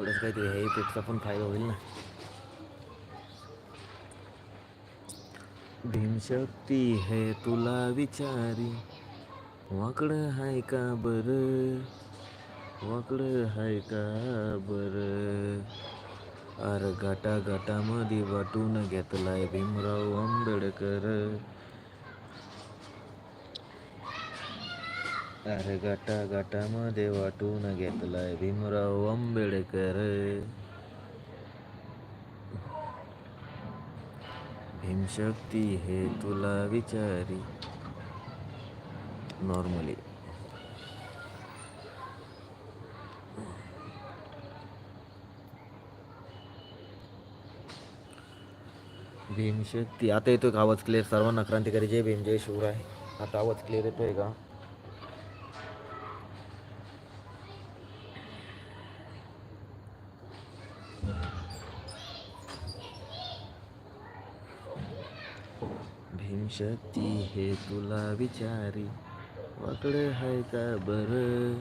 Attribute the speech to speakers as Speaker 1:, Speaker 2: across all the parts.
Speaker 1: थोडंसं काहीतरी हे इफेक्टचा पण फायदा होईल ना भीमशक्ती हे तुला विचारी वाकडं हाय का बरं वाकडं हाय का बरं अर गाटा गाटामध्ये वाटून घेतलाय भीमराव आंबेडकर अरे गाटा गाटामध्ये वाटून घेतलाय भीमराव आंबेडकर. भीमशक्ती हे तुला विचारी. नॉर्मली. भीमशक्ती आता येतोय का आवाज क्लिअर सर्वांना क्रांतिकारी जय भीम जय शिवराय. आता आवाज क्लिअर येतोय का? भीमशक्ती हे तुला विचारी वाकडं हाय का बरं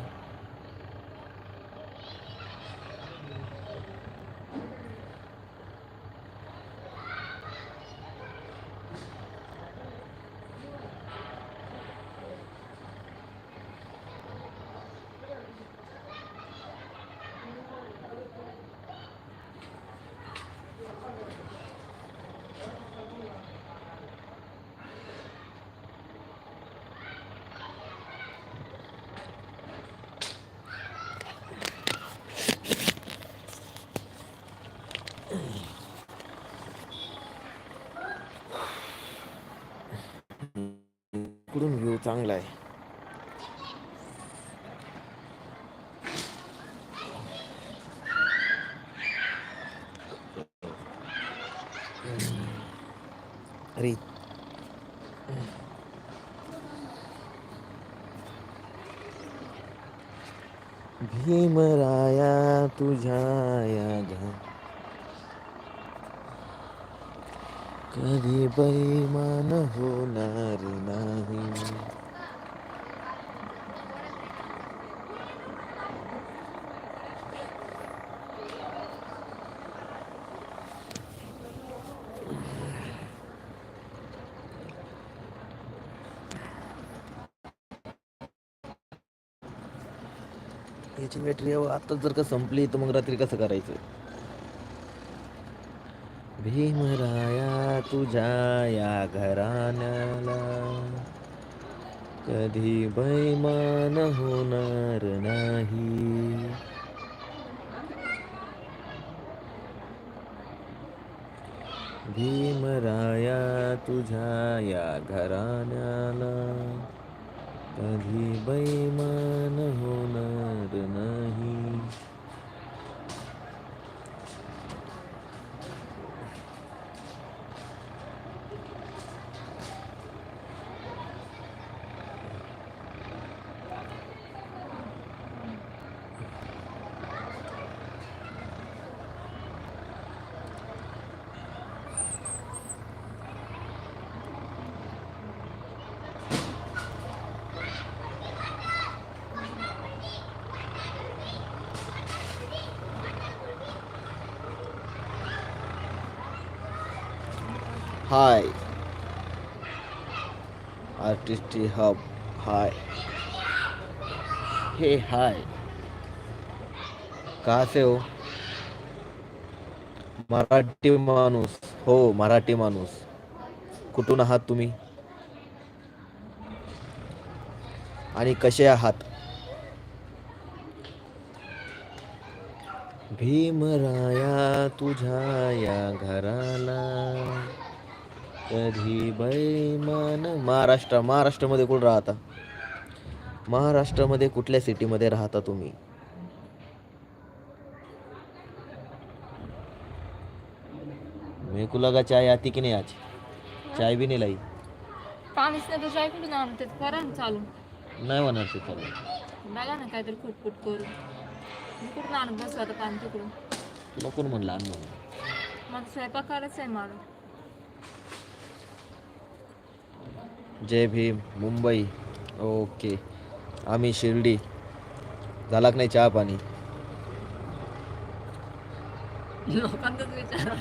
Speaker 1: कुठून व्ह्यू चांगला आहे. अरे. भीमराया तुझ्या या कधी बैमान होणार नाही. याची बॅटरी आताच जर का संपली तर मग रात्री कसं करायचं? भीमराया तुझ्या या घराण्याला कधी बैमान होणार नाही. भीमराया तुझ्या या घराण्याला कधी बैमान होणार नाही हाय आर्टिस्ट हब हाय हे हाय कहा से हो? मराठी माणूस. हो मराठी माणूस. कुठून आहात तुम्ही? आणि कसे आहात? भीमराया तुझ्या या घराला कधी बैमान महाराष्ट्र महाराष्ट्रामध्ये कुठं राहता? महाराष्ट्रामध्ये कुठल्या सिटीमध्ये राहता तुम्ही? मेरे को लगा चाय आती की नहीं आज? चाय भी नहीं लाई.
Speaker 2: पाणीच नाही तर चाय कुठून आणते करा ना चालू.
Speaker 1: नाही म्हणणार ते चालू
Speaker 2: बघा ना काहीतरी फुटफुट करून. मी कुठून आणत बसू आता पाणी तिकडून?
Speaker 1: तुला कोण म्हणलं आण म्हणून?
Speaker 2: स्वयंपाक करायचं आहे मला
Speaker 1: जय भीम मुंबई. ओके. आम्ही शिर्डी. झाला की नाही चहा पाणी?
Speaker 2: लोकांचाच विचार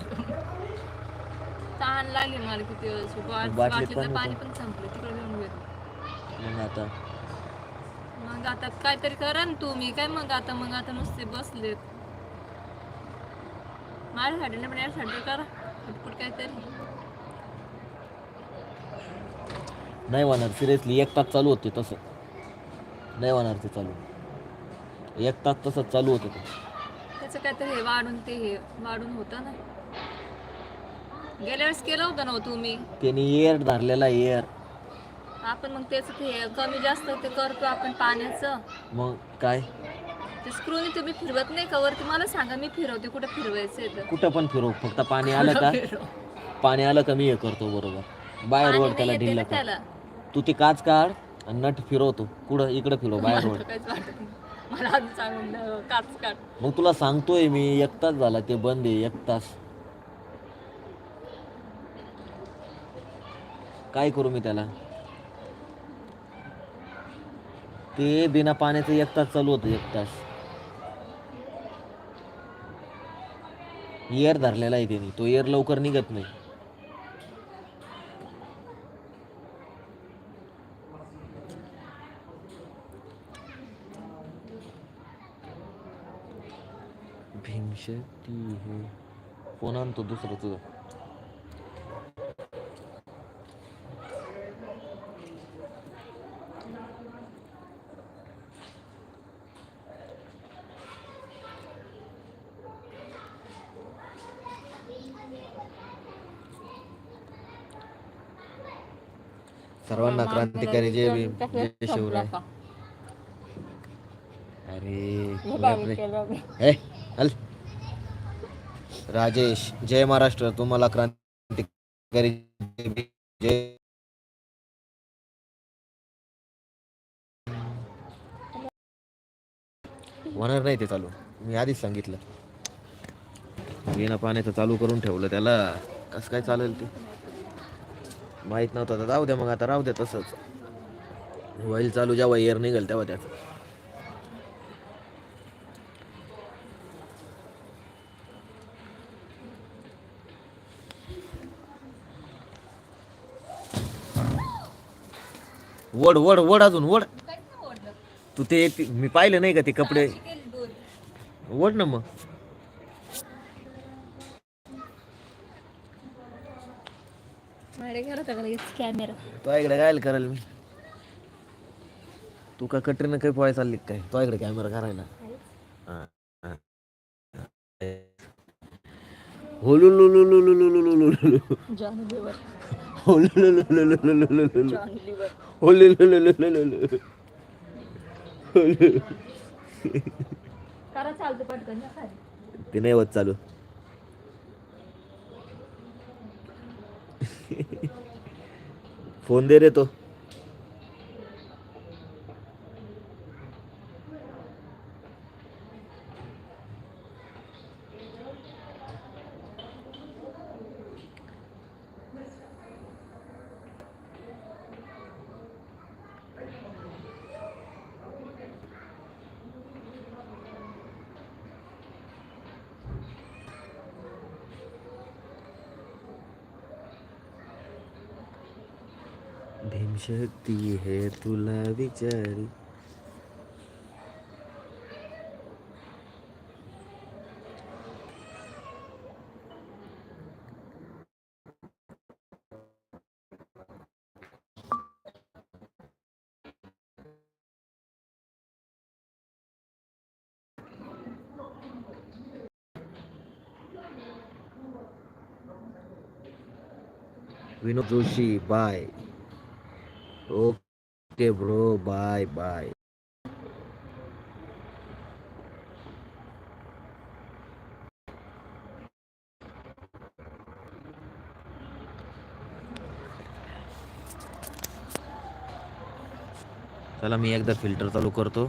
Speaker 2: तहान लागली मला किती वेळेस. वा-
Speaker 1: बाटलीत
Speaker 2: बाटलीतलं
Speaker 1: पाणी
Speaker 2: पाणी संपलं. तिकडे घेऊन गेलो.
Speaker 1: मग आता?
Speaker 2: मग आता काहीतरी करा ना तुम्ही. काय मग आता? मग आता नुसते बसलेत. माझ्यासाठी नाही पण यासाठी करा. पटपट काहीतरी.
Speaker 1: नाही होणार सिरियसली एक तास चालू होते तसं. नाही होणार ते चालू. एक तास तसंच चालू होतं ते.
Speaker 2: त्याचं काहीतरी हे वाढून ते हे वाढून होतं ना. गेल्या वेळेस केलं होतं ना हो तुम्ही?
Speaker 1: त्याने एअर धरलेला एअर
Speaker 2: आपण मग त्याचं ते कमी जास्त ते करतो आपण पाण्याचं.
Speaker 1: मग काय?
Speaker 2: ते स्क्रूनी तुम्ही फिरवत नाही का वरती? मला सांगा मी फिरवते कुठे फिरवायचं आहे तर.
Speaker 1: कुठं पण फिरव फक्त पाणी आलं का. पाणी आलं का मी हे करतो बरोबर. बाहेर वर त्याला ढिल्ला
Speaker 2: त्याला.
Speaker 1: तू ते काच काढ आणि नट फिरवतो कुठं? इकडं फिरव बाहेर
Speaker 2: मला सांगून काच काढ.
Speaker 1: मग तुला सांगतोय मी एक तास झाला ते बंद आहे एक तास. काय करू मी त्याला? ते बिना पाण्याचं एक तास चालू होतं एक तास. एअर धरलेला आहे त्याने. तो एअर लवकर निघत नाही. भीमशक्ती हे फोन आणतो दुसरं तुझं? सर्वांना क्रांतिकारी जय भीम जय शिवराय. अरे राजेश जय महाराष्ट्र. तुम्हाला क्रांतिकारी जय होणार नाही ते चालू. मी आधीच सांगितलं. विना पाण्याचं चालू करून ठेवलं त्याला. कसं काय चालेल ते? माहीत नव्हतं. तर राहू द्या मग. आता राहू द्या तसंच. होईल चालू जेव्हा एअर निघेल तेव्हा त्याचं. वड वड वड अजून वड तू ते मी पाहिलं नाही का ते कपडे वड ना मग तो इकडे काय करायला मी तू का कटरीनं काही पोहाय चालली काय तो इकडे कॅमेरा करायला होलू
Speaker 2: लुलू लुलू लुलू लुलू लुलू
Speaker 1: ते नाही होत चालू फोन दे रे तो भीमशक्ती हे तुला विचारी. Vinod Joshi bye. Okay bro bye bye चला मी एकदा फिल्टर चालू करतो.